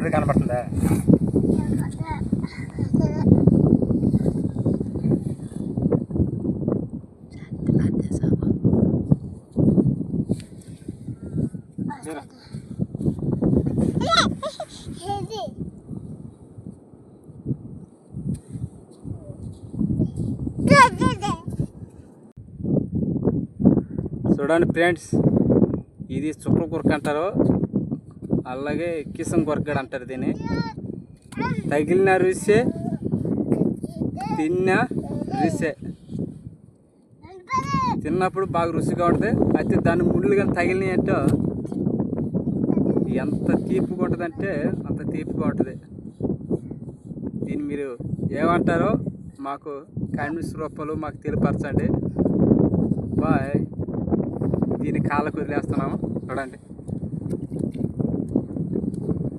ఇప్పుడు కనపడుతుందా? చూడండి ఫ్రెండ్స్ ఇది చుక్కల కొరక అంటారు. అలాగే కిసం కొరకడు అంటారు దీన్ని. తగిలిన రుసే తిన్న రుసే. తిన్నప్పుడు బాగా రుచిగా ఉంటుంది. అయితే దాన్ని ముళ్ళు కానీ తగిలినాయంటో ఎంత తీపిగా ఉంటుందంటే అంత తీపిగా ఉంటుంది. దీన్ని మీరు ఏమంటారో మాకు కామెంట్స్ రూపంలో మాకు తెలియపరచండి. బాయ్. దీన్ని కాళ్ళకు వదిలేస్తున్నాము. చూడండి.